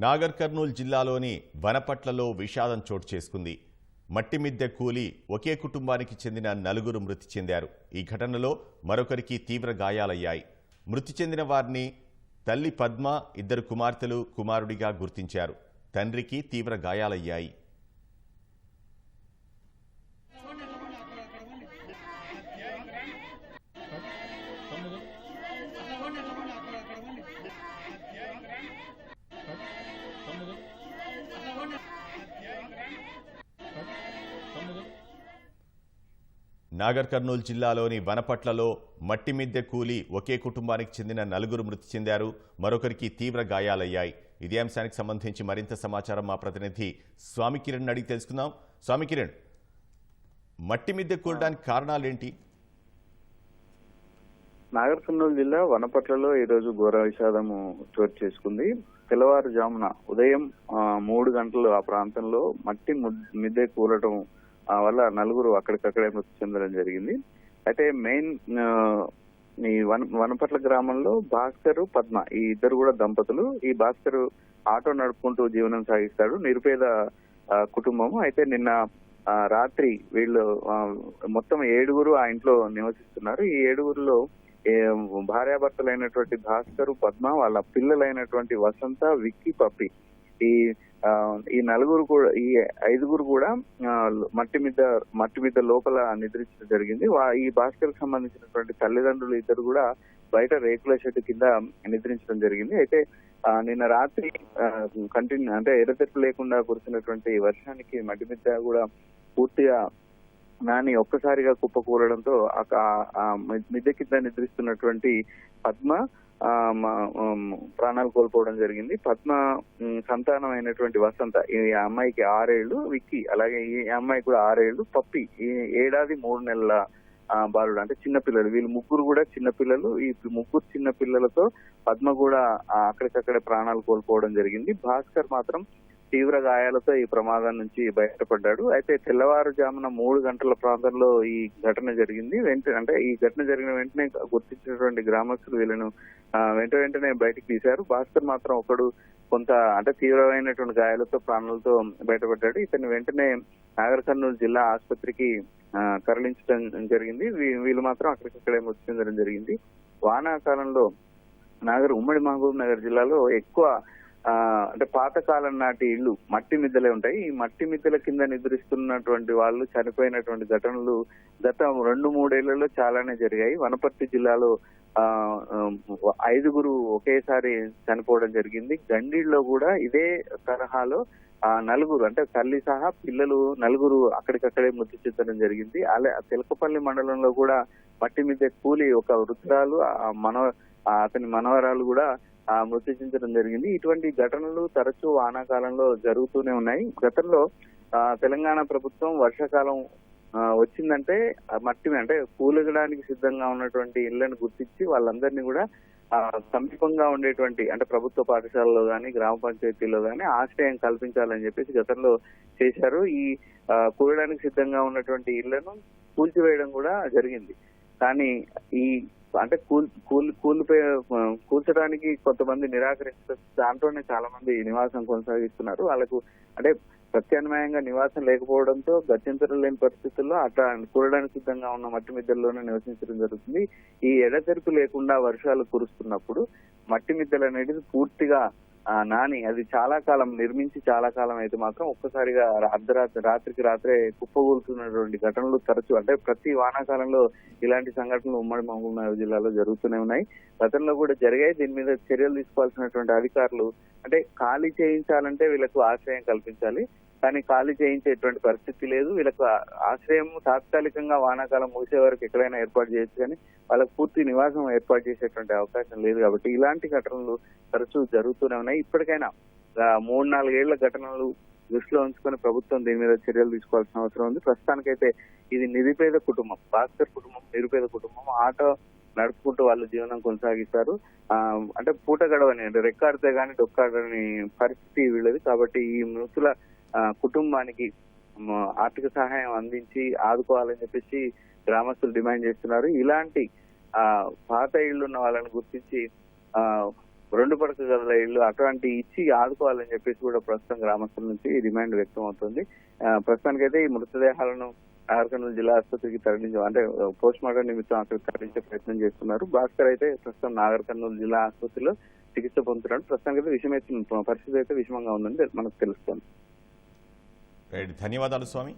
నాగర్ కర్నూలు జిల్లాలోని వనపట్లలో విషాదం చోటు చేసుకుంది. మట్టి మిద్దె కూలి ఒకే కుటుంబానికి చెందిన నలుగురు మృతి చెందారు. ఈ ఘటనలో మరొకరికి తీవ్ర గాయాలయ్యాయి. మృతి చెందిన వారిని తల్లి పద్మ ఇద్దరు కుమార్తెలు కుమారుడిగా గుర్తించారు. తండ్రికి తీవ్ర గాయాలయ్యాయి. నాగర్ కర్నూలు జిల్లాలోని వనపట్లలో మట్టి మిద్దె కూలి ఒకే కుటుంబానికి చెందిన నలుగురు మృతి చెందారు. మరొకరికి తీవ్ర గాయాలయ్యాయి. ఇదే అంశానికి సంబంధించి మరింత సమాచారం మా ప్రతినిధి స్వామి కిరణ్ అడిగి తెలుసుకుందాం. స్వామి కిరణ్ మట్టి మిద్దె కూలడానికి కారణాలేంటి? నాగర్ కర్నూలు జిల్లా వనపట్లలో ఈరోజు ఘోర విషాదము చోటు చేసుకుంది. తెల్లవారుజామున ఉదయం మూడు గంటలు ఆ ప్రాంతంలో మట్టి ముద్- మిద్దె కూలటం ఆ, వల్ల నలుగురు అక్కడికక్కడే మృతి చెందడం జరిగింది. అయితే మెయిన్ ఈ వన వనపట్ల గ్రామంలో భాస్కర్ పద్మ ఈ ఇద్దరు కూడా దంపతులు. ఈ భాస్కర్ ఆటో నడుపుకుంటూ జీవనం సాగిస్తాడు. నిరుపేద కుటుంబం కుటుంబము. అయితే నిన్న రాత్రి వీళ్ళు మొత్తం ఏడుగురు ఆ ఇంట్లో నివసిస్తున్నారు. ఈ ఏడుగురులో భార్యాభర్తలైనటువంటి భాస్కరు పద్మ వాళ్ళ పిల్లలైనటువంటి వసంత విక్కీ పప్పి. ఈ ఈ నలుగురు కూడా ఈ ఐదుగురు కూడా మట్టి మీద మట్టి మీద లోపల నిద్రించడం జరిగింది. ఈ భాస్కర్ సంబంధించినటువంటి తల్లిదండ్రులు ఇద్దరు కూడా బయట రేకుల షెడ్ కింద నిద్రించడం జరిగింది. అయితే నిన్న రాత్రి కంటిన్యూ అంటే ఎడతెట్టు లేకుండా కురిసినటువంటి వర్షానికి మట్టి మీద కూడా పూర్తిగా నాని ఒక్కసారిగా కుప్పకూలడంతో ఆ మిద్దె కింద నిద్రిస్తున్నటువంటి పద్మ మ- ప్రాణాలు కోల్పోవడం జరిగింది. పద్మ సంతానం అయినటువంటి వసంత ఈ అమ్మాయికి ఆరేళ్ళు విక్కీ అలాగే ఈ అమ్మాయి కూడా ఆరేళ్ళు పప్పి ఈ ఏడాది మూడు నెలల బాలుడు అంటే చిన్నపిల్లలు వీళ్ళు ముగ్గురు కూడా చిన్నపిల్లలు ఈ ముగ్గురు చిన్న పిల్లలతో పద్మ కూడా అక్కడికక్కడే ప్రాణాలు కోల్పోవడం జరిగింది. భాస్కర్ మాత్రం తీవ్ర గాయాలతో ఈ ప్రమాదం నుంచి బయటపడ్డాడు. అయితే తెల్లవారుజామున మూడు గంటల ప్రాంతంలో ఈ ఘటన జరిగింది. వెంటనే అంటే ఈ ఘటన జరిగిన వెంటనే గుర్తించినటువంటి గ్రామస్తులు వీళ్ళను వెంట వెంటనే బయటకు తీశారు. భాస్కర్ మాత్రం ఒకడు కొంత అంటే తీవ్రమైనటువంటి గాయాలతో ప్రాణాలతో బయటపడ్డాడు. ఇతను వెంటనే నాగర్ కర్నూలు జిల్లా ఆసుపత్రికి తరలించడం జరిగింది. వీ- వీళ్ళు మాత్రం అక్కడికక్కడే మృతి చెందడం జరిగింది. వానాకాలంలో నాగర్ ఉమ్మడి మహబూబ్ నగర్ జిల్లాలో ఎక్కువ అంటే పాతకాలం నాటి ఇళ్ళు మట్టి మిద్దెలే ఉంటాయి. ఈ మట్టి మిద్దెల కింద నిద్రిస్తున్నటువంటి వాళ్ళు చనిపోయినటువంటి ఘటనలు గత రెండు మూడేళ్ళలో చాలానే జరిగాయి. వనపర్తి జిల్లాలో ఆ ఐదుగురు ఒకేసారి చనిపోవడం జరిగింది. గండిలో కూడా ఇదే తరహాలో ఆ నలుగురు అంటే తల్లి సహా పిల్లలు నలుగురు అక్కడికక్కడే మృతి చెందడం జరిగింది. అలా తెలకపల్లి మండలంలో కూడా మట్టి మిద్దె కూలి ఒక వృద్ధురాలు ఆ మనవ అతని మనవరాలు కూడా మృతి చెందడం జరిగింది. ఇటువంటి ఘటనలు తరచూ వానాకాలంలో జరుగుతూనే ఉన్నాయి. గతంలో తెలంగాణ ప్రభుత్వం వర్షాకాలం వచ్చిందంటే మట్టి అంటే కూలగడానికి సిద్ధంగా ఉన్నటువంటి ఇళ్ళను గుర్తించి వాళ్ళందరినీ కూడా సమీపంగా ఉండేటువంటి అంటే ప్రభుత్వ పాఠశాలలో కానీ గ్రామ పంచాయతీలో కానీ ఆశ్రయం కల్పించాలని చెప్పేసి గతంలో చేశారు. ఈ కూలడానికి సిద్ధంగా ఉన్నటువంటి ఇళ్ళను కూల్చివేయడం కూడా జరిగింది. కానీ ఈ అంటే కూల్ కూల్ కూలిపోయే కూల్చడానికి కొంతమంది నిరాకరించ దాంట్లోనే చాలా మంది నివాసం కొనసాగిస్తున్నారు. వాళ్ళకు అంటే ప్రత్యామ్నాయంగా నివాసం లేకపోవడంతో గత్యంతరం లేని పరిస్థితుల్లో అట్లా కూడడానికి సిద్ధంగా ఉన్న మట్టి మిద్దెల్లోనే నివసించడం జరుగుతుంది. ఈ ఎడతెరిపి లేకుండా వర్షాలు కురుస్తున్నప్పుడు మట్టి మిద్దెలు అనేది పూర్తిగా నాని అది చాలా కాలం నిర్మించి చాలా కాలం అయితే మాత్రం ఒక్కసారిగా అర్ధరాత్రి రాత్రికి రాత్రే కుప్పగూలుతున్నటువంటి ఘటనలు తరచు అంటే ప్రతి వానాకాలంలో ఇలాంటి సంఘటనలు ఉమ్మడి మహబూబ్నగర్ జిల్లాలో జరుగుతూనే ఉన్నాయి. గతంలో కూడా జరిగాయి. దీని మీద చర్యలు తీసుకోవాల్సినటువంటి అధికారులు అంటే ఖాళీ చేయించాలంటే వీళ్ళకు ఆశ్రయం కల్పించాలి. కానీ ఖాళీ చేయించేటువంటి పరిస్థితి లేదు. వీళ్ళకు ఆశ్రయం తాత్కాలికంగా వానాకాలం ముగిసే వరకు ఎక్కడైనా ఏర్పాటు చేయొచ్చు కానీ వాళ్ళకు పూర్తి నివాసం ఏర్పాటు చేసేటువంటి అవకాశం లేదు కాబట్టి ఇలాంటి ఘటనలు తరచూ జరుగుతూనే ఉన్నాయి. ఇప్పటికైనా మూడు నాలుగేళ్ళ ఘటనలు దృష్టిలో ఉంచుకొని ప్రభుత్వం దీని మీద చర్యలు తీసుకోవాల్సిన అవసరం ఉంది. ప్రస్తుతానికైతే ఇది నిరుపేద కుటుంబం భాస్కర్ కుటుంబం నిరుపేద కుటుంబం. ఆటో నడుపుకుంటూ వాళ్ళు జీవనం కొనసాగిస్తారు. అంటే పూట గడవని అంటే రెక్కాడితే గానీ డొక్కాడని పరిస్థితి వీళ్ళది. కాబట్టి ఈ మృతుల కుటుంబానికి ఆర్థిక సహాయం అందించి ఆదుకోవాలని చెప్పేసి గ్రామస్తులు డిమాండ్ చేస్తున్నారు. ఇలాంటి ఆ పాత ఇళ్ళు ఉన్న వాళ్ళని గుర్తించి ఆ రెండు పడక గదుల ఇల్లు అటువంటి ఇచ్చి ఆదుకోవాలని చెప్పేసి కూడా ప్రస్తుతం గ్రామస్తుల నుంచి డిమాండ్ వ్యక్తం అవుతుంది. ప్రస్తుతానికైతే ఈ మృతదేహాలను నాగర్కర్నూలు జిల్లా ఆసుపత్రికి తరలించ అంటే పోస్ట్ మార్టం నిమిత్తం అక్కడికి తరలించే ప్రయత్నం చేస్తున్నారు. భాస్కర్ అయితే ప్రస్తుతం నాగర్కర్నూలు జిల్లా ఆసుపత్రిలో చికిత్స పొందుతున్నాడు. ప్రస్తుతానికి విషయం అయితే పరిస్థితి అయితే విషమంగా ఉందని మనకు తెలుస్తుంది. రైట్ ధన్యవాదాలు స్వామి.